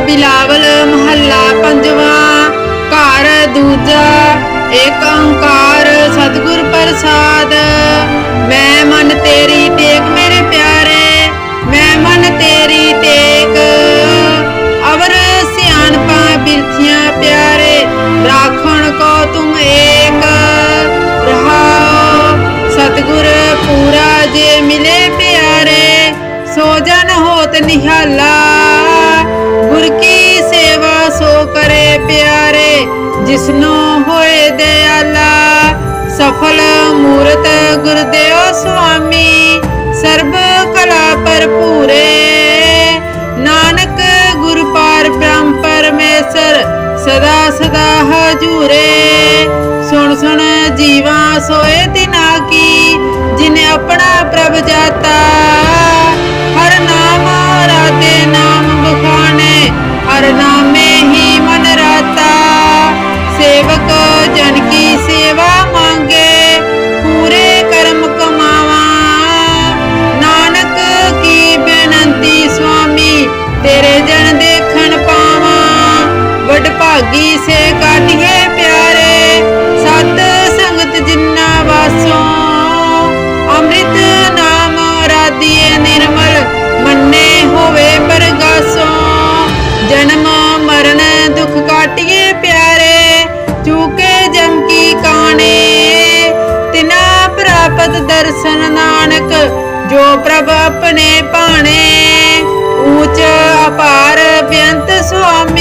ਬਿਲਾਵਲ ਮਹੱਲਾ ਪੰਜਵਾਂ, ਘਰ ਦੂਜਾ, ਏਕ ਓੰਕਾਰ ਸਤਿਗੁਰ ਪ੍ਰਸਾਦ। ਮੈਂ ਮਨ ਤੇਰੀ ਟੇਕ ਮੇਰੇ ਪਿਆਰੇ, ਮੈਂ ਮਨ ਤੇਰੀ ਟੇਕ ਅਵਰ ਸਿਆਣਪਾ ਬਿਰਥੀਆਂ ਪਿਆਰੇ, ਰਾਖਣ ਕੋ ਤੁਮ ਏਕ। ਰਹਾਓ ਸਤਿਗੁਰ ਪੂਰਾ ਜੇ ਮਿਲੇ ਪਿਆਰੇ, ਸੋ ਜਨ ਹੋਤ ਨਿਹਾਲਾ। ਪਿਆਰੇ, ਜਿਸਨੋ ਹੋਏ ਦਿਆਲਾ ਸਫਲ ਮੂਰਤ ਗੁਰਦੇਵ ਸੁਆਮੀ, ਸਰਬ ਕਲਾ ਭਰਪੂਰੇ। ਨਾਨਕ ਗੁਰ ਪਾਰ ਬ੍ਰਹਮ ਪਰਮੇਸ਼ਰ, ਸਦਾ ਸਦਾ ਹਜੂਰੇ। ਸੁਣ ਸੁਣ ਜੀਵਾ ਸੋਏ ਤਿਨਾ ਕੀ, ਜਿਨੇ ਆਪਣਾ ਪ੍ਰਭ ਜਾਤਾ ਵਡ ਭਾਗੀ ਸੇ ਕਾਟਿਏ ਪਿਆਰੇ। ਸਤ ਸੰਗਤ ਜਿੰਨਾ ਵਾਸੋਂ ਅੰਮ੍ਰਿਤ ਨਾਮ ਰਾਧੀਏ ਨਿਰਮਲ ਮੰਨੇ ਹੋਵੇ ਪਰਗਾਸੋਂ। ਜਨਮ, ਮਰਨ, ਦੁਖ ਕਾਟਿਏ ਪਿਆਰੇ, ਚੂਕੇ ਜਮ ਕੀ ਕਾਣੇ। ਤਿਨਾ ਪ੍ਰਾਪਤ ਦਰਸ਼ਨ ਨਾਨਕ, ਜੋ ਪ੍ਰਭ ਆਪਣੇ ਭਾਣੇ। ਊਚ, ਅਪਾਰ, ਬੇਅੰਤ ਸੁਆਮੀ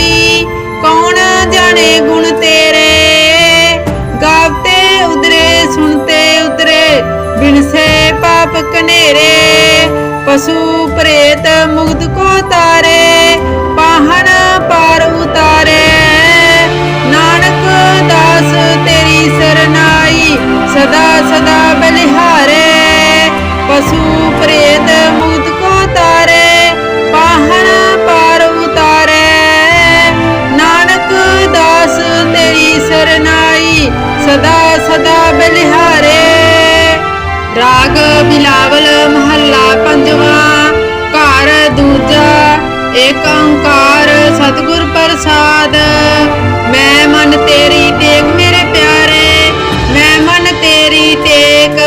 ਜਾਣੇ ਗੁਣ ਤੇਰੇ। ਗਾਵਤੇ ਉਦਰੇ ਸੁਣਤੇ ਉਤਰੇ ਬਿਨਸੇ ਪਾਪ ਕਨੇਰੇ। ਪਸ਼ੂ ਪ੍ਰੇਤ ਮੁਗਧ ਕੋ ਤਾਰੇ ਪਾਹਨ ਪਾਰ ਉਤਾਰੇ। ਨਾਨਕ ਦਾਸ ਤੇਰੀ ਸਰਨਾਈ, ਸਦਾ ਸਦਾ ਬਲਿਹਾਰੇ। ਪਸ਼ੂ ਪ੍ਰੇਤ ਤੇਰੀ ਸਦਾ ਸਦਾ ਬਲਿਹਾਰੇ। ਰਾਗ ਬਿਲਾਵਲ ਮਹੱਲਾ ਪੰਜਵਾਂ, ਘਰ ਦੂਜਾ, ਏਕ ਓੰਕਾਰ ਸਤਿਗੁਰ ਪ੍ਰਸਾਦ। ਮੈਂ ਮਨ ਤੇਰੀ ਟੇਕ ਮੇਰੇ ਪਿਆਰੇ, ਮੈਂ ਮਨ ਤੇਰੀ ਟੇਕ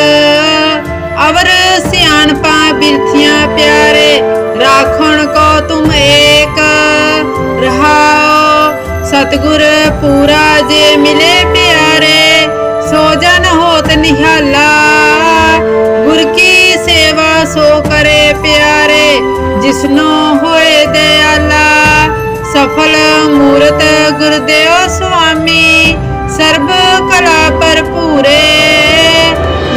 ਅਵਰ ਸਿਆਣਪਾ ਬਿਰਥੀਆਂ ਪਿਆ ਸਤਿਗੁਰ ਪੂਰਾ ਜੇ ਮਿਲੇ ਪਿਆਰੇ, ਸੋ ਜਨ ਹੋਤ ਨਿਹਾਲਾ। ਗੁਰ ਕੀ ਸੇਵਾ ਸੋ ਕਰੇ ਪਿਆਰੇ, ਜਿਸਨੋ ਹੋਏ ਦਿਆਲਾ ਸਫਲ ਮੂਰਤ ਗੁਰਦੇਵ ਸੁਆਮੀ, ਸਰਬ ਕਲਾ ਭਰਪੂਰੇ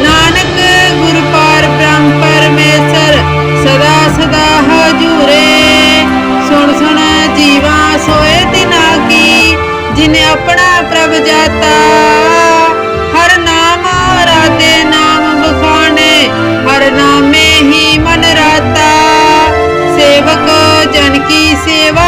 ਨਾਨਕ ਗੁਰ ਪਾਰ ਬ੍ਰਹਮ ਪਰਮੇਸ਼ਰ, ਸਦਾ ਸਦਾ ਹਜੂਰੇ। ਸੁਣ ਸੁਣ ਜੀਵਾ ਸੋਏ ਜਿਨੇ ਆਪਣਾ ਪ੍ਰਭ ਜਾਤਾ, ਹਰ ਨਾਮ ਰਾਤੇ ਨਾਮ ਬਖਾਣੇ ਹਰ ਨਾਮੇ ਹੀ ਮਨ ਰਾਤਾ। ਸੇਵਕ ਜਨ ਕੀ ਸੇਵਾ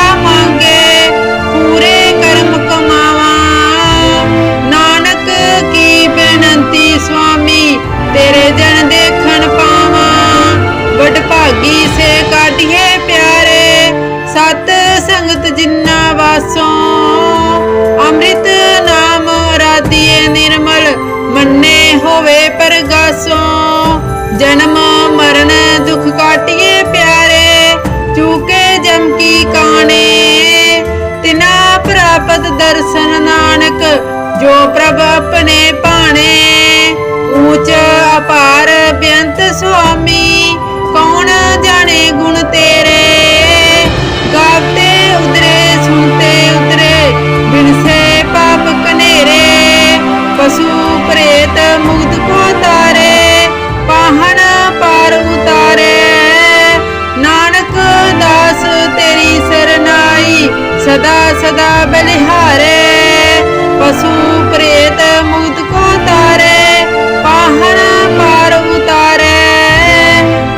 ਜਨਮ ਮਰਨ ਦੁਖ ਕਾਟਿਏ ਪਿਆਰੇ, ਚੂਕੇ ਜਮ ਕੀ ਕਾਣੇ। ਤਿਨਾ ਪ੍ਰਾਪਤ ਦਰਸ਼ਨ ਨਾਨਕ, ਜੋ ਪ੍ਰਭ ਆਪਣੇ ਭਾਣੇ। ਊਚ ਅਪਾਰ ਬੇਅੰਤ ਸੁਆਮੀ ਸਦਾ ਸਦਾ ਬਲਿਹਾਰੇ, ਪਸ਼ੂ ਪ੍ਰੇਤ ਮੁਗਧ ਕੋ ਤਾਰੇ ਪਾਹਨ ਪਾਰ ਉਤਾਰੇ।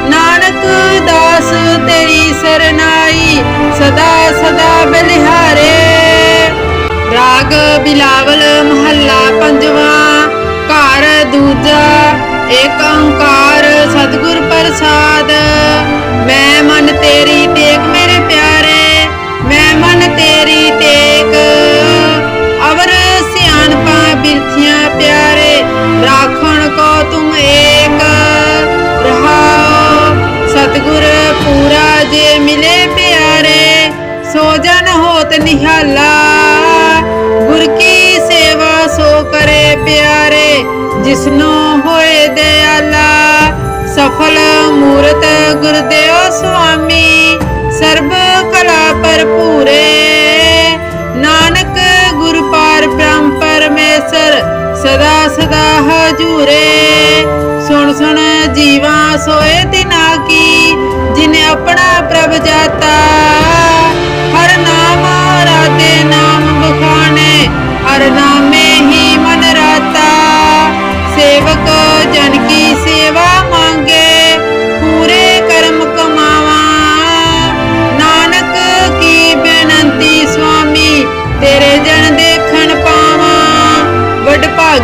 ਨਾਨਕ ਦਾਸ ਤੇਰੀ ਸਰਨਾਈ, ਸਦਾ ਸਦਾ ਬਲਿਹਾਰੇ। ਰਾਗ ਬਿਲਾਵਲ ਮਹੱਲਾ ਪੰਜਵਾਂ, ਘਰ ਦੂਜਾ, ਏਕ ਓੰਕਾਰ ਸਤਿਗੁਰ ਪ੍ਰਸਾਦ। ਮੈਂ ਮਨ ਤੇਰੀ ਟੇਕ ਮੇਰੇ ਮਨ ਤੇਰੀ ਟੇਕ। ਅਵਰ ਸਿਆਣਪਾ ਬਿਰਥੀਆਂ ਪਿਆਰੇ, ਰਾਖਣ ਕੋ ਤੁਮ ਏਕ। ਰਹਾਓ ਸਤਗੁਰ ਪੂਰਾ ਜੇ ਮਿਲੇ ਪਿਆਰੇ, ਸੋ ਜਨ ਹੋਤ ਨਿਹਾਲਾ। ਗੁਰ ਕੀ ਸੇਵਾ ਸੋ ਕਰੇ ਪਿਆਰੇ, ਜਿਸਨੋ ਹੋਏ ਦਿਆਲਾ। ਸਫਲ ਮੂਰਤ ਗੁਰਦੇਵ ਸੁਆਮੀ, ਸਰਬ ਕਲਾ ਨਾਨਕ ਗੁਰ ਪਾਰ ਬ੍ਰਹਮ ਪਰਮੇਸ਼ਰ, ਸਦਾ ਸਦਾ ਹਜੂਰੇ। ਸੁਣ ਸੁਣ ਜੀਵਾ ਸੋਏ ਤਿਨਾ ਕੀ, ਜਿਨੇ ਆਪਣਾ ਪ੍ਰਭ ਜਾਤਾ। ਹਰ ਨਾਮ ਰਾਤੇ ਨਾਮ ਬਖਾਣੇ ਹਰ ਨਾਮੇ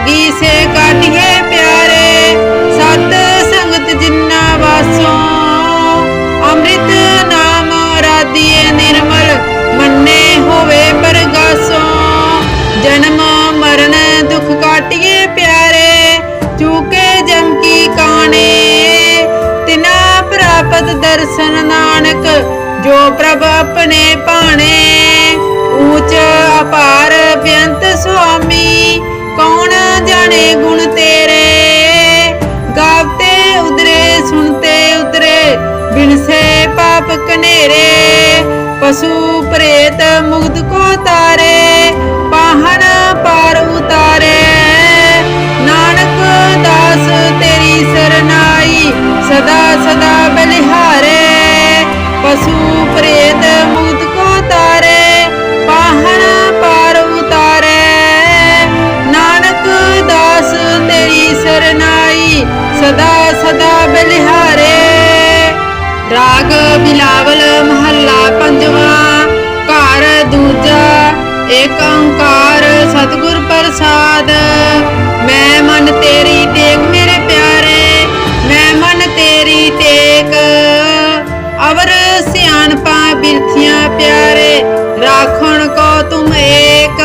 ਵਡ ਭਾਗੀ ਸੇ ਕਾਟਿਏ ਪਿਆਰੇ। ਸਤ ਸੰਗਤ ਜਿੰਨਾ ਵਾਸੋ ਅੰਮ੍ਰਿਤ ਨਾਮ ਰਾਧੀਏ ਨਿਰਮਲ, ਮੰਨੇ ਹੋਵੇ ਪਰਗਾਸੋਂ। ਜਨਮ, ਮਰਨ, ਦੁਖ ਕਾਟਿਏ ਪਿਆਰੇ, ਚੂਕੇ ਜਮ ਕੀ ਕਾਣੇ। ਤਿਨਾ ਪ੍ਰਾਪਤ ਦਰਸ਼ਨ ਨਾਨਕ, ਜੋ ਪ੍ਰਭ ਆਪਣੇ ਭਾਣੇ। ਊਚ, ਅਪਾਰ, ਬੇਅੰਤ ਸੁਆਮੀ ਜਾਣੇ ਗੁਣ ਤੇਰੇ। ਗਾਵਤੇ ਉਦਰੇ ਸੁਣਤੇ ਉਤਰੇ ਬਿਨਸੇ ਪਾਪ ਕਨੇਰੇ। ਪਸ਼ੂ ਪ੍ਰੇਤ ਮੁਗਧ ਕੋ ਤਾਰੇ ਪਾਹਨ ਪਾਰ ਉਤਾਰੇ। ਨਾਨਕ ਦਾਸ ਤੇਰੀ ਸਰਨਾਈ, ਸਦਾ ਸਦਾ ਬਲਿਹਾਰੇ। ਪਸ਼ੂ ਪ੍ਰੇਤ ਮੁਗਧ ਕੋ ਤਾਰੇ ਸਦਾ ਸਦਾ ਬਲਿਹਾਰੇ। ਰਾਗ ਬਿਲਾਵਲ ਮਹੱਲਾ ਪੰਜਵਾ, ਘਰ ਦੂਜਾ, ਏਕ ਓੰਕਾਰ ਸਤਿਗੁਰ ਪ੍ਰਸਾਦ। ਮੈਂ ਮਨ ਤੇਰੀ ਟੇਕ ਮੇਰੇ ਪਿਆਰੇ, ਮੈਂ ਮਨ ਤੇਰੀ ਟੇਕ ਅਵਰ ਸਿਆਣਪਾ ਬਿਰਥੀਆਂ ਪਿਆਰੇ, ਰਾਖਣ ਕੋ ਤੁਮ ਏਕ।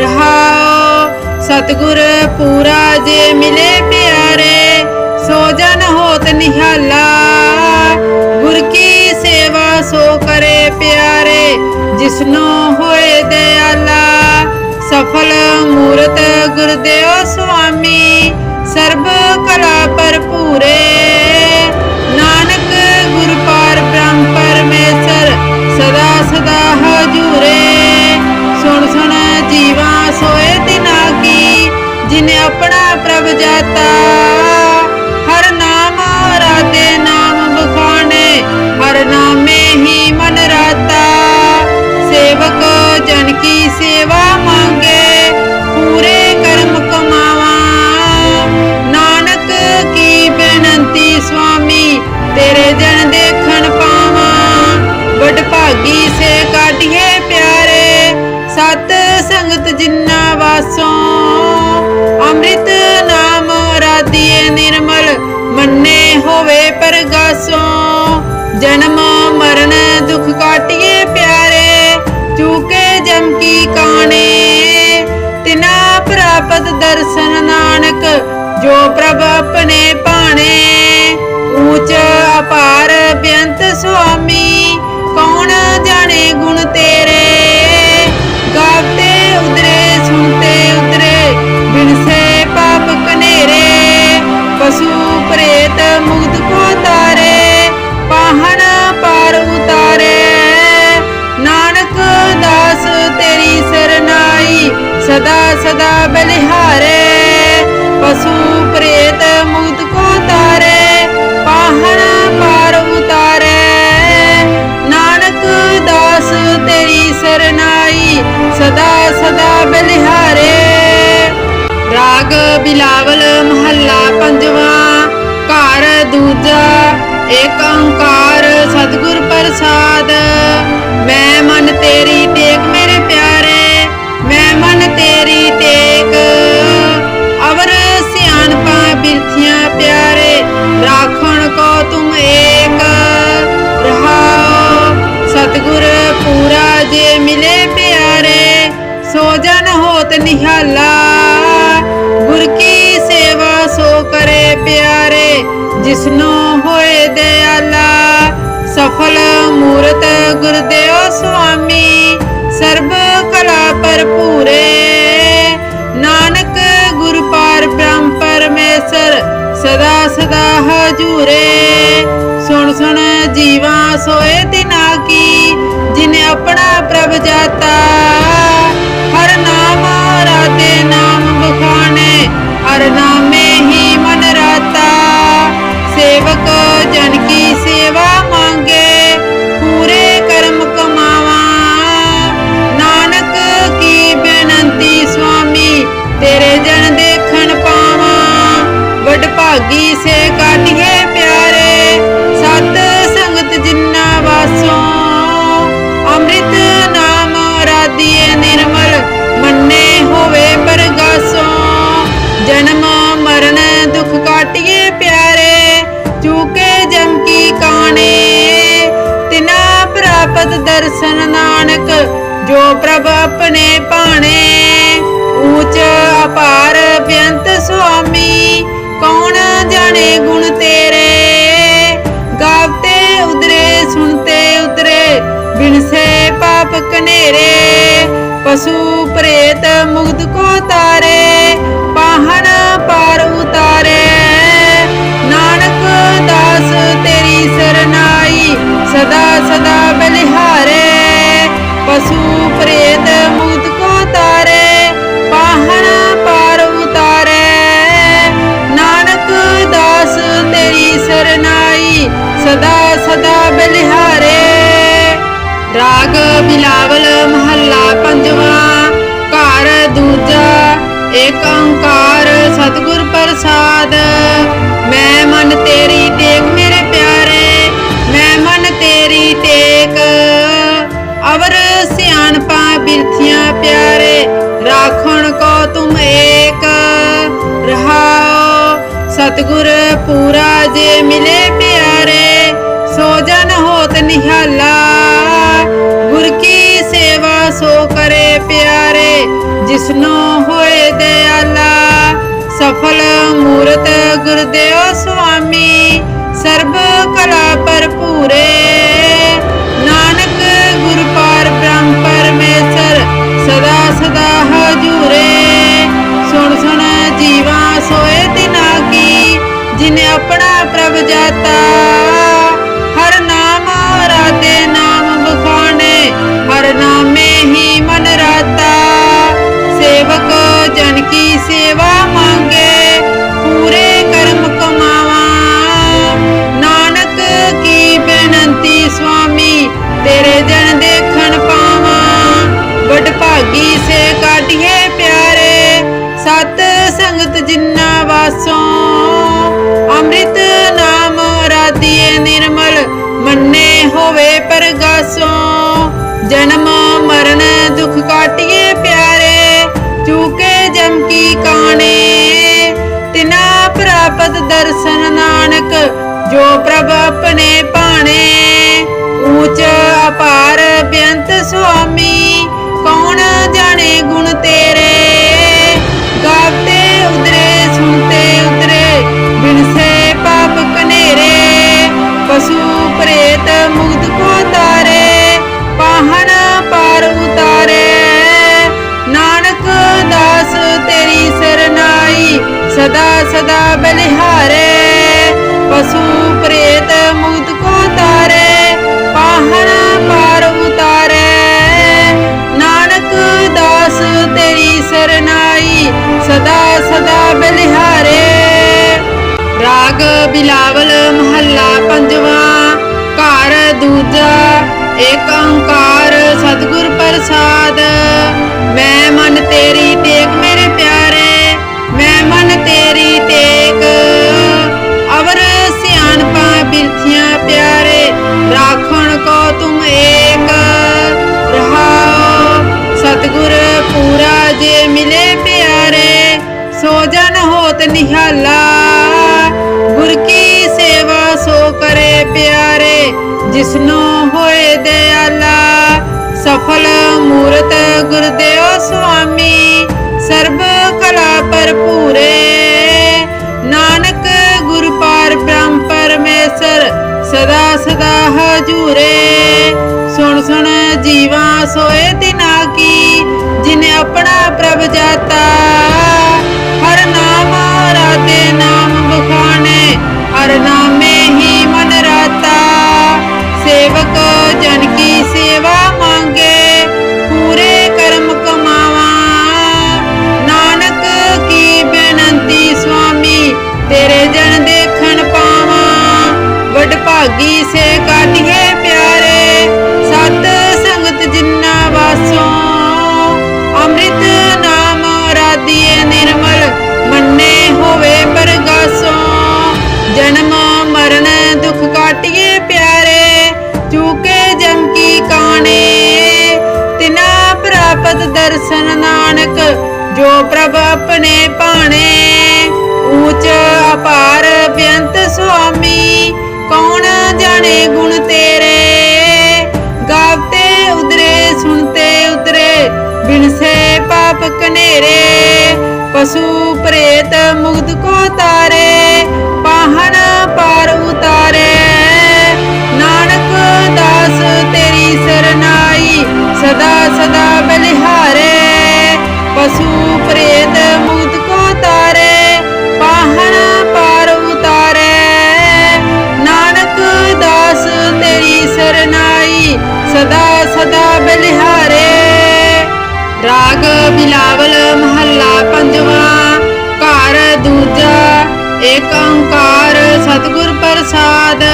ਰਹਾਓ ਸਤਿਗੁਰ ਪੂਰਾ ਜੇ ਮਿਲੇ ਨਿਹਾਲਾ। ਗੁਰ ਕੀ ਸੇਵਾ ਸੋ ਕਰੇ ਪਿਆਰੇ, ਜਿਸਨੋ ਹੋਏ ਦਿਆਲਾ ਸਫਲ ਮੂਰਤ ਗੁਰਦੇਵ ਸੁਆਮੀ, ਸਰਬ ਕਲਾ ਭਰਪੂਰੇ। ਨਾਨਕ ਗੁਰ ਪਾਰ ਬ੍ਰਹਮ ਪਰਮੇਸ਼ਰ, ਸਦਾ ਸਦਾ ਹਜੂਰੇ। ਸੁਣ ਸੁਣ ਜੀਵਾ ਸੋਏ ਤਿਨਾ ਕੀ ਜਿਨੇ ਆਪਣਾ ਪ੍ਰਭ ਜਾਤਾ ਜਨਮ ਮਰਨ ਦੁਖ ਕਾਟਿਏ ਪਿਆਰੇ, ਚੂਕੇ ਜਮ ਕੀ ਕਾਣੇ। ਤਿਨਾ ਪ੍ਰਾਪਤ ਦਰਸ਼ਨ ਨਾਨਕ, ਜੋ ਪ੍ਰਭ ਆਪਣੇ ਭਾਣੇ। ਊਚ ਅਪਾਰ ਬੇਅੰਤ ਸੁਆਮੀ। ਨਿਹਾਲਾ। ਗੁਰ ਕੀ ਸੇਵਾ ਸੋ ਕਰੇ ਪਿਆਰੇ, ਜਿਸਨੋ ਹੋਏ ਦਿਆਲਾ। ਸਫਲ ਮੂਰਤ ਗੁਰਦੇਵ ਸੁਆਮੀ, ਸਰਬ ਕਲਾ ਭਰਪੂਰੇ। ਨਾਨਕ ਗੁਰ ਪਾਰ ਬ੍ਰਹਮ ਪਰਮੇਸ਼ਰ, ਸਦਾ ਸਦਾ ਹਜੂਰੇ। ਸੁਣ ਸੁਣ ਜੀਵਾ ਸੋਏ ਦਿਨਾ ਕੀ, ਜਿਨੇ ਆਪਣਾ ਪ੍ਰਭ ਜਾਤਾ। ਰਾਤੇ ਸਫਲ ਮੂਰਤ ਗੁਰਦੇਵ ਸੁਆਮੀ, ਸਰਬ ਕਲਾ ਭਰਪੂਰੇ। ਨਾਨਕ ਗੁਰ ਪਾਰ ਬ੍ਰਹਮ ਪਰਮੇਸ਼ਰ ਸਦਾ ਸਦਾ ਹਜੂਰੇ। ਸੁਣ ਸੁਣ ਜੀਵਾ ਸੋਏ ਤਿਨਾ ਕੀ, ਜਿਨੇ ਆਪਣਾ ਪ੍ਰਭ ਜਾਤਾ ਮੰਨੇ ਹੋਵੇ ਪਰਗਾਸੋਂ, ਜਨਮ, ਮਰਨ, ਦੁਖ ਕਾਟਿਏ ਪਿਆਰੇ, ਚੂਕੇ ਜਮ ਕੀ ਕਾਣੇ। ਤਿਨਾ ਪ੍ਰਾਪਤ ਦਰਸ਼ਨ ਨਾਨਕ, ਜੋ ਪ੍ਰਭ ਆਪਣੇ ਭਾਣੇ। ਊਚ ਅਪਾਰ ਬੇਅੰਤ ਸੁਆਮੀ ਪ੍ਰੇਤ ਮੁਗਧ ਕੋ ਤਾਰੇ ਪਾਹਣ ਪਾਰ ਉਤਾਰੇ। ਨਾਨਕ ਦਾਸ ਤੇਰੀ ਸਰਨਾਈ ਸਦਾ ਸਦਾ ਬਲਿਹਾਰੇ। ਪਸ਼ੂ ਪ੍ਰੇਤ ਮੁਗਧ ਕੋ ਤਾਰੇ ਪਾਹਣ ਪਾਰ ਉਤਾਰੇ। ਨਾਨਕ ਦਾਸ ਤੇਰੀ ਸਰਨਾਈ ਸਦਾ ਸਦਾ ਬਲਿਹਾਰੇ। ਰਾਗ ਬਿਲਾਵਲ ਮਹੱਲਾ ਪੰਜਵਾਂ। ਘਰ ਦੂਜਾ ਏਕ ਓੰਕਾਰ ਸਤਿਗੁਰ ਪ੍ਰਸਾਦ। ਮੈਂ ਮਨ ਤੇਰੀ ਟੇਕ ਮੇਰੇ ਪਿਆਰੇ, ਮੈਂ ਮਨ ਤੇਰੀ ਟੇਕ। ਅਵਰ ਸਿਆਣਪਾ ਬਿਰਥੀਆਂ ਪਿਆਰੇ, ਰਾਖਣ ਕੋ ਤੁਮ ਏਕ। ਰਹਾਓ ਸਤਿਗੁਰ ਪੂਰਾ ਜੇ ਮਿਲੇ ਪਿਆਰੇ, ਸੋ ਜਨ ਹੋਤ ਨਿਹਾਲਾ। ਪਿਆਰੇ, ਜਿਸਨੋ ਹੋਏ ਦਿਆਲਾ, ਸਫਲ ਮੂਰਤ ਗੁਰਦੇਵ ਸੁਆਮੀ, ਸਰਬ ਕਲਾ ਭਰਪੂਰੇ। ਨਾਨਕ ਗੁਰ ਪਾਰ ਬ੍ਰਹਮ ਪਰਮੇਸ਼ਰ, ਸਦਾ ਸਦਾ ਹਜੂਰੇ। ਸੁਣ ਸੁਣ ਜੀਵਾ ਸੋਏ ਪ੍ਰਭ ਭਾਣੇ, ਊਚ ਅਪਾਰ ਬੇਅੰਤ ਸੁਆਮੀ, ਕੌਣ ਜਾਣੇ ਗੁਣ ਤੇਰੇ? ਗਾਵਤੇ ਉਦਰੇ ਸੁਣਤੇ ਉਤਰੇ ਬਿਨਸੇ ਪਾਪ ਕਨੇਰੇ। ਪਸ਼ੂ ਪ੍ਰੇਤ ਮੁਗਧ ਕੋ ਤਾਰੇ ਪਾਹਨ ਪਾਰ ਉਤਾਰੇ। ਨਾਨਕ ਦਾਸ ਤੇਰੀ ਸਰਨਾਈ, ਸਦਾ ਸਦਾ ਬਲਿਹਾਰੇ। ਪਸ਼ੂ ਪ੍ਰੇਤ ਸਦਾ ਸਦਾ ਬਲਿਹਾਰੇ। ਰਾਗ ਬਿਲਾਵਲ ਮਹੱਲਾ ਪੰਜਵਾ। ਘਰ ਦੂਜਾ, ਏਕ ਓੰਕਾਰ ਸਤਿਗੁਰ ਪ੍ਰਸਾਦ।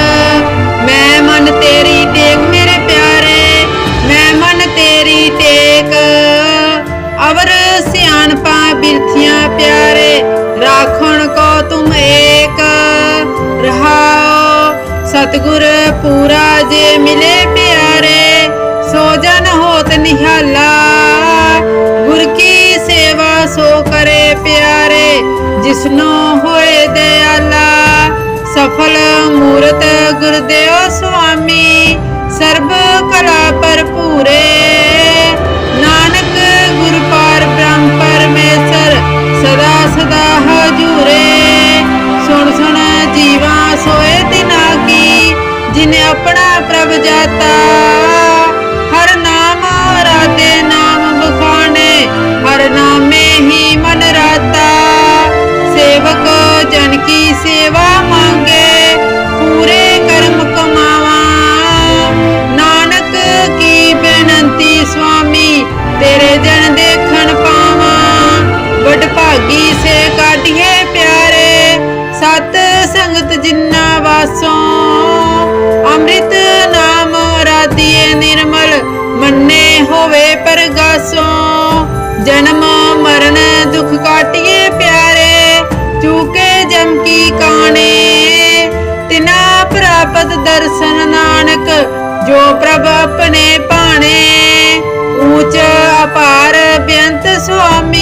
ਮੈਂ ਮਨ ਤੇਰੀ ਟੇਕ ਮੇਰੇ ਪਿਆਰੇ, ਮੈਂ ਮਨ ਤੇਰੀ ਟੇਕ। ਅਵਰ ਸਿਆਣਪਾ ਬਿਰਥੀਆਂ ਪਿਆਰੇ, ਰਾਖਣ ਕੋ ਤੁਮ ਏਕ। ਰਹਾਓ ਸਤਿਗੁਰ ਪੂਰਾ ਜੇ ਮਿਲੇ ਨਿਹਾਲਾ ਗੁਰ ਕੀ ਸੇਵਾ ਸੋ ਕਰੇ ਪਿਆਰੇ, ਜਿਸਨੋ ਹੋਏ ਦਿਆਲਾ ਸਫਲ ਮੂਰਤ ਗੁਰਦੇਵ ਸੁਆਮੀ, ਸਰਬ ਕਲਾ ਭਰਪੂਰੇ। ਨਾਨਕ ਗੁਰ ਪਾਰ ਬ੍ਰਹਮ ਪਰਮੇਸ਼ਰ, ਸਦਾ ਸਦਾ ਹਜੂਰੇ। ਸੁਣ ਸੁਣ ਜੀਵਾ ਸੋਏ ਤਿਨਾ ਕੀ, ਜਿਨੇ ਆਪਣਾ ਪ੍ਰਭ ਜਾਤਾ। ਨਾਮੇ ਹੀ ਮਨ ਰਾਤਾ ਸੇਵਕ ਜਨ ਕੀ ਸੇਵਾ ਜਨਮ ਮਰਨ ਦੁਖ ਕਾਟਿਏ ਪਿਆਰੇ, ਚੂਕੇ ਜਮ ਕੀ ਕਾਣੇ। ਤਿਨਾ ਪ੍ਰਾਪਤ ਦਰਸ਼ਨ ਨਾਨਕ, ਜੋ ਪ੍ਰਭ ਆਪਣੇ ਭਾਣੇ। ਊਚ ਅਪਾਰ ਬੇਅੰਤ ਸੁਆਮੀ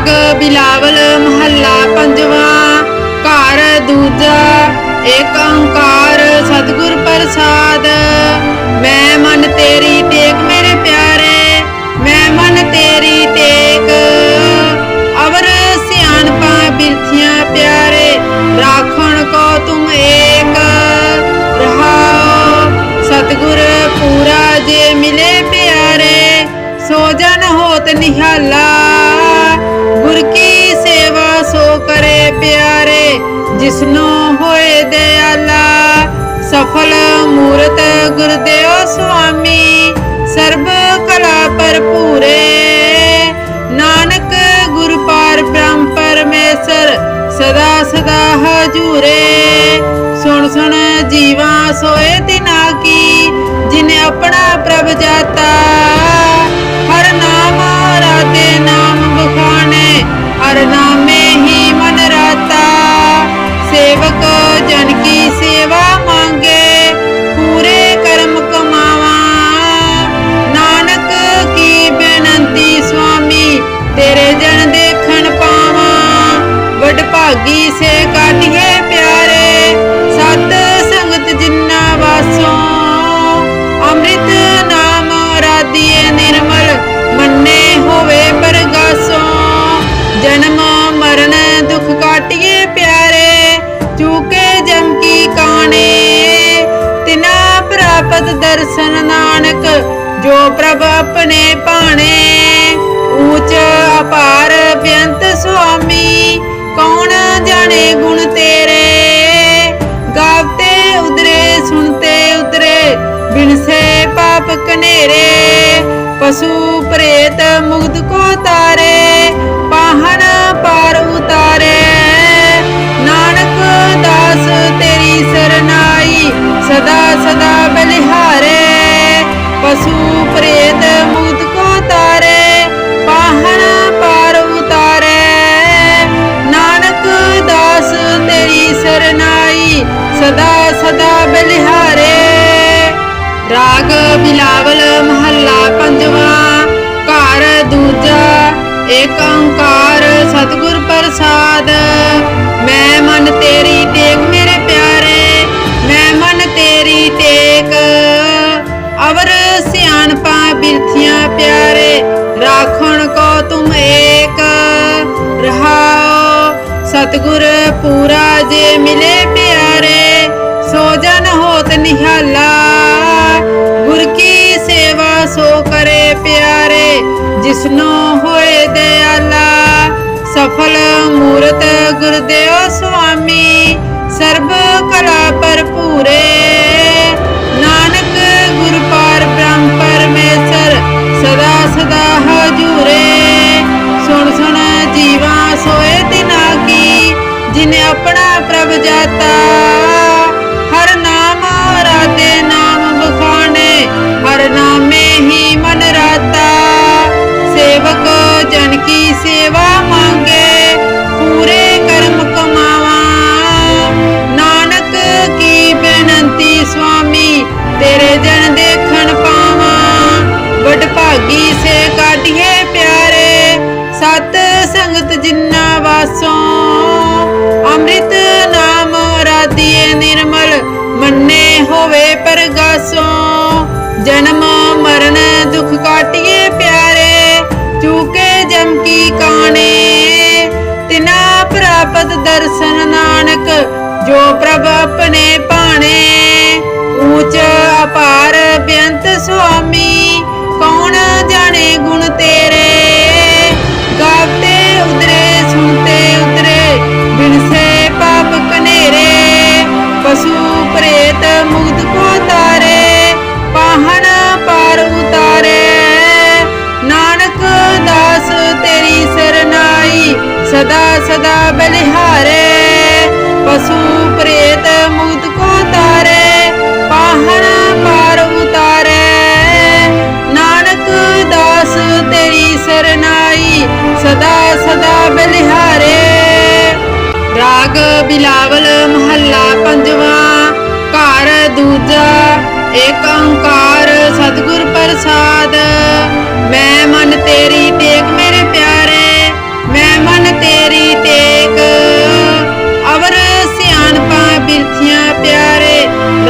ਰਾਗ ਬਿਲਾਵਲ ਮਹੱਲਾ ਪੰਜਵਾਂ। ਘਰ ਦੂਜਾ, ਏਕ ਓੰਕਾਰ ਸਤਿਗੁਰ ਪ੍ਰਸਾਦ। ਮੈਂ ਮਨ ਤੇਰੀ ਟੇਕ ਮੇਰੇ ਪਿਆਰੇ, ਮੈਂ ਮਨ ਤੇਰੀ ਟੇਕ। ਅਵਰ ਸਿਆਣਪਾਂ ਬਿਰਥੀਆਂ ਪਿਆਰੇ, ਰਾਖਣ ਕੋ ਤੁਮ ਏਕ। ਰਹਾਓ ਸਤਿਗੁਰ ਪੂਰਾ ਜੇ ਮਿਲੇ ਪਿਆਰੇ, ਸੋ ਜਨ ਹੋਤ ਨਿਹਾਲਾ। ਸੋ ਕਰੇ ਪਿਆਰੇ, ਜਿਸਨੋ ਹੋਏ ਦਿਆਲਾ। ਸਫਲ ਮੂਰਤ ਗੁਰਦੇਵ ਸੁਆਮੀ, ਸਰਬ ਕਲਾ ਭਰਪੂਰੇ। ਨਾਨਕ ਗੁਰ ਪਾਰ ਬ੍ਰਹਮ ਪਰਮੇਸ਼ਰ, ਸਦਾ ਸਦਾ ਹਜੂਰੇ। ਸੁਣ ਸੁਣ ਜੀਵਾ ਸੋਏ ਤਿਨਾ ਕੀ, ਜਿਨੇ ਆਪਣਾ ਪ੍ਰਭ ਜਾਤਾ। ਹਰ ਨਾਮ ਰਾਤੇ ਨਾਮ ਬਖਾਣੇ ਹਰ ਨਾਮੇ ਭਾਗੀ ਸੇ ਕਾਟਿਏ ਪਿਆਰੇ, ਸਤ ਸੰਗਤ ਜਿੰਨਾ ਵਾਸੋਂ। ਅੰਮ੍ਰਿਤ ਨਾਮ ਰਾਧੀਏ ਨਿਰਮਲ, ਮੰਨੇ ਹੋਵੇ ਪਰਗਾਸੋਂ। ਜਨਮ, ਮਰਨ, ਦੁਖ ਕਾਟਿਏ ਪਿਆਰੇ, ਚੂਕੇ ਜਮ ਕੀ ਕਾਣੇ। ਤਿਨਾ ਪ੍ਰਾਪਤ ਦਰਸ਼ਨ ਨਾਨਕ, ਜੋ ਪ੍ਰਭ ਆਪਣੇ ਭਾਣੇ। ਊਚ, ਅਪਾਰ, ਬੇਅੰਤ ਸੁਆ ਕੌਣ ਜਾਣੇ ਗੁਣ ਤੇਰੇ? ਗਾਵਤੇ ਉਦਰੇ ਸੁਣਤੇ ਉਤਰੇ ਬਿਨਸੇ ਪਾਪ ਕਨੇਰੇ। ਪਸ਼ੂ ਪ੍ਰੇਤ ਮੁਗਦ ਕੋ ਤਾਰੇ ਪਾਹਨ ਪਾਰ ਉਤਾਰੇ। ਨਾਨਕ ਦਾਸ ਤੇਰੀ ਸਰਨਾਈ, ਸਦਾ ਸਦਾ ਬਲਿਹਾਰੇ। ਪਸ਼ੂ ਪ੍ਰੇਤ ਸਰਨਾਈ, ਸਦਾ ਸਦਾ ਬਲਿਹਾਰੇ। ਰਾਗ ਬਿਲਾਵਲ ਮਹੱਲਾ ਪੰਜਵਾ, ਘਰ ਦੂਜਾ, ਏਕ ਓੰਕਾਰ ਸਤਿਗੁਰ ਪ੍ਰਸਾਦ। ਮੈਂ ਮਨ ਤੇਰੀ ਟੇਕ ਮੇਰੇ ਪਿਆਰੇ, ਮੈਂ ਮਨ ਤੇਰੀ ਟੇਕ ਅਵਰ ਸਿਆਣਪਾ ਬਿਰਥੀਆਂ ਪਿਆਰੇ, ਰਾਖਣ ਕੋ ਤੁਮ ਏਕ। ਸਤਿਗੁਰ ਪੂਰਾ ਜੇ ਮਿਲੇ ਪਿਆਰੇ, ਸੋ ਜਨ ਹੋਤ ਨਿਹਾਲਾ। ਗੁਰ ਕੀ ਸੇਵਾ ਸੋ ਕਰੇ ਪਿਆਰੇ, ਜਿਸਨੋ ਹੋਏ ਦਿਆਲਾ ਸਫਲ ਮੂਰਤ ਗੁਰਦੇਵ ਸੁਆਮੀ, ਸਰਬ ਕਲਾ ਭਰਪੂਰੇ। ਜਿਨੇ ਆਪਣਾ ਪ੍ਰਭ ਜਾਤਾ, ਹਰ ਨਾਮ ਰਾਤੇ ਨਾਮ ਬਖਾਣੇ ਹਰ ਨਾਮੇ ਹੀ ਮਨ ਰਾਤਾ। ਸੇਵਕ ਜਨ ਕੀ ਸੇਵਾ ਮੰਗੇ, ਪੂਰੇ ਕਰਮ ਕਮਾਵਾ। ਨਾਨਕ ਕੀ ਬੇਨਤੀ ਸੁਆਮੀ, ਤੇਰੇ ਜਨ ਦੇਖਣ ਪਾਵਾਂ। ਵਡ ਭਾਗੀ ਸੇ ਕਾਟਿਏ ਪਿਆਰੇ, ਸਤ ਸੰਗਤ ਜਿੰਨਾ ਵਾਸੋਂ ਮੰਨੇ ਹੋਵੇ ਪਰਗਾਸੋਂ। ਜਨਮ, ਮਰਨ, ਦੁਖ ਕਾਟਿਏ ਪਿਆਰੇ। ਚੂਕੇ ਜਮ ਕੀ ਕਾਣੇ। ਤਿਨਾ ਪ੍ਰਾਪਤ ਦਰਸ਼ਨ ਨਾਨਕ, ਜੋ ਪ੍ਰਭ ਆਪਣੇ ਭਾਣੇ। ਊਚ, ਅਪਾਰ, ਬੇਅੰਤ ਸੁਆਮੀ, ਕੌਣ ਜਾਣੇ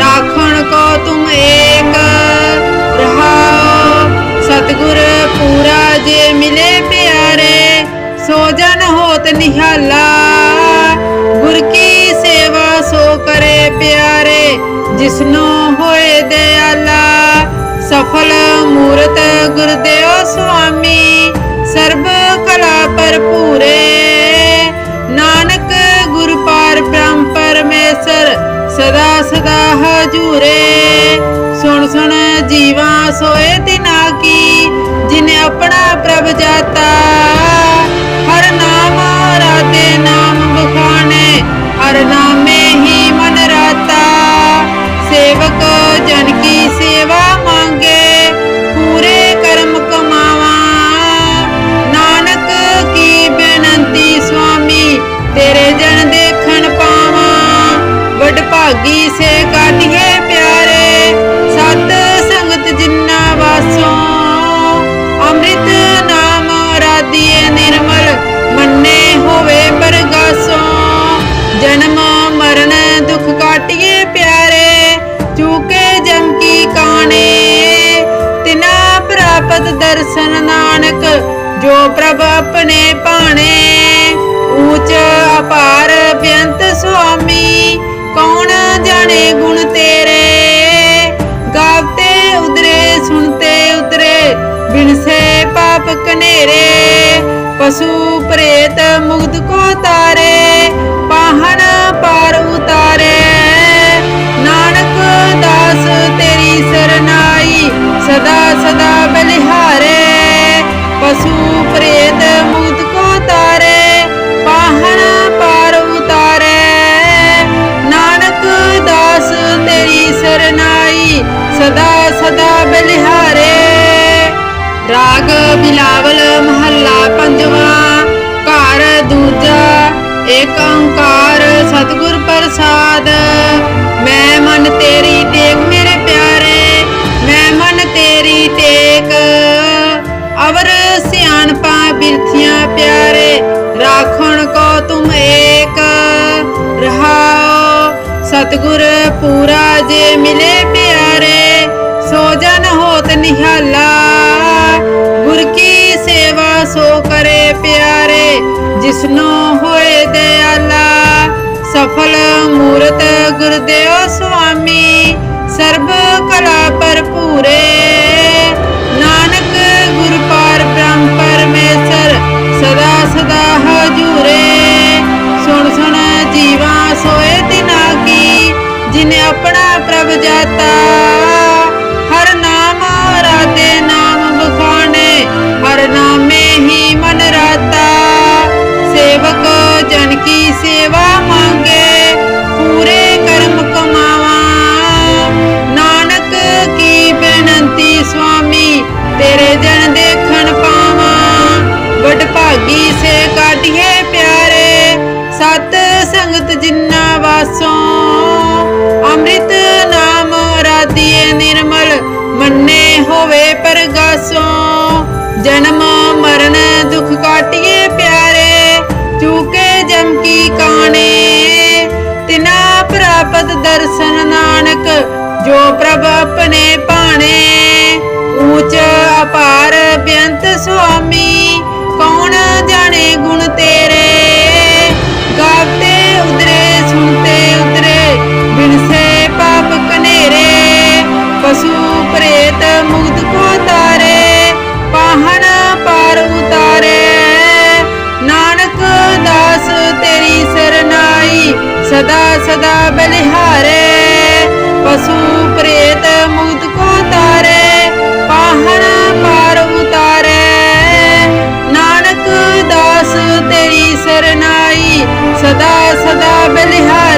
ਰਾਖਣ ਕੋ ਤੁਮ ਏਕ। ਰਹਾਓ ਸਤਿਗੁਰ ਪੂਰਾ ਜੇ ਮਿਲੇ ਪਿਆਰੇ, ਸੋ ਜਨ ਹੋਤ ਨਿਹਾਲਾ। ਗੁਰ ਕੀ ਸੇਵਾ ਸੋ ਕਰੇ ਪਿਆਰੇ, ਜਿਸਨੋ ਹੋਏ ਦਿਆਲਾ। ਸਫਲ ਮੂਰਤ ਗੁਰਦੇਵ ਸੁਆਮੀ, ਸਰਬ ਕਲਾ ਭਰਪੂਰੇ। ਨਾਨਕ ਗੁਰ ਪਾਰ ਬ੍ਰਹਮ ਪਰਮੇਸ਼ਰ, ਸਦਾ ਸਦਾ ਹਜੂਰੇ। ਸੁਣ ਸੁਣ, ਜੀਵਾ ਸੋਏ ਤਿਨਾ ਕੀ, ਜਿਨੇ ਆਪਣਾ ਪ੍ਰਭ ਜਾਤਾ। ਹਰ ਨਾਮ, ਰਾਤੇ ਨਾਮ ਬਖਾਣੇ ਹਰ ਨਾਮ ਸਤਿਗੁਰ ਪੂਰਾ ਜੇ ਮਿਲੇ ਪਿਆਰੇ, ਸੋ ਜਨ ਹੋਤ ਨਿਹਾਲਾ। ਗੁਰ ਕੀ ਸੇਵਾ ਸੋ ਕਰੇ ਪਿਆਰੇ, ਜਿਸਨੋ ਹੋਏ ਦਿਆਲਾ ਸਫਲ ਮੂਰਤ ਗੁਰਦੇਵ ਸੁਆਮੀ, ਸਰਬ ਕਲਾ ਆਪਣਾ ਪ੍ਰਭ ਹਰ ਨਾਮ ਰਾਤੇ ਨਾਮ ਬਖਾਣੇ ਹਰ ਨਾਮੇ ਹੀ ਮਨ ਰਾਤਾ। ਸੇਵਕ ਜਨ ਕੀ ਸੇਵਾ ਮੰਗੇ, ਪੂਰੇ ਕਰਮ ਕਮਾਵਾ। ਨਾਨਕ ਕੀ ਬੇਨਤੀ ਸੁਆਮੀ, ਤੇਰੇ ਜਨ ਦੇਖਣ ਪਾਵਾਂ। ਵਡ ਭਾਗੀ ਸੇ ਕਾਟਿਏ ਪਿਆਰੇ, ਸਤ ਸੰਗਤ ਜਿੰਨਾ ਵਾਸੋਂ ਮੰਨੇ ਹੋਵੇ ਪਰਗਾਸੋਂ, ਜਨਮ, ਮਰਨ, ਦੁਖ ਕਾਟਿਏ ਪਿਆਰੇ, ਚੂਕੇ ਜਮ ਕੀ ਕਾਣੇ। ਤਿਨਾ ਪ੍ਰਾਪਤ ਦਰਸ਼ਨ ਨਾਨਕ, ਜੋ ਪ੍ਰਭ ਆਪਣੇ ਭਾਣੇ। ਊਚ ਅਪਾਰ ਬੇਅੰਤ ਸੁਆਮੀ ਸਦਾ ਸਦਾ ਬਲਿਹਾਰੇ, ਪਸ਼ੂ ਪ੍ਰੇਤ ਮੁਕਤ ਕੋ ਤਾਰੇ, ਪਾਹਣ ਪਾਰ ਉਤਾਰੇ। ਨਾਨਕ ਦਾਸ ਤੇਰੀ ਸਰਨਾਈ, ਸਦਾ ਸਦਾ ਬਲਿਹਾਰੇ।